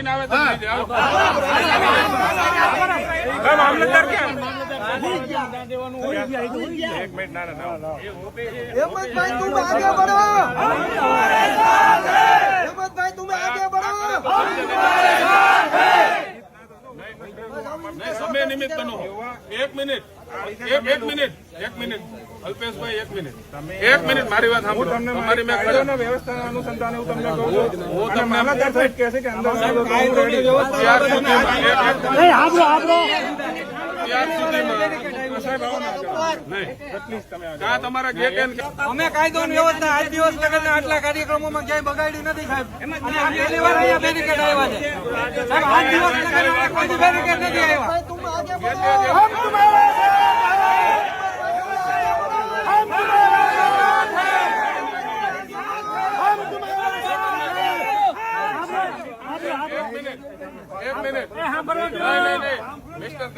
લઈને આવે એક મિનિટ. એક મિનિટ. એક મિનિટ. એક મિનિટ. એક મિનિટ. એક મિનિટ મારી વાત સાંભળો. તમારી મેં કર્યો વ્યવસ્થા અનુસંધાને હું તમને કહું છું. હું તમને મામલતદાર સાહેબ કહે છે કે અંદર નહીં. અમે કાયદો વ્યવસ્થા આજ દિવસ લગન આટલા કાર્યક્રમોમાં ક્યાંય બગાડી નથી સાહેબ. પહેલી વાર અહીંયા બેરિકેડ આવ્યા છે. સાહેબ આજ દિવસ લગન કોઈ બેરિકેડ નથી આવ્યા. મિનિટ. એક મિનિટ મિસ્ટર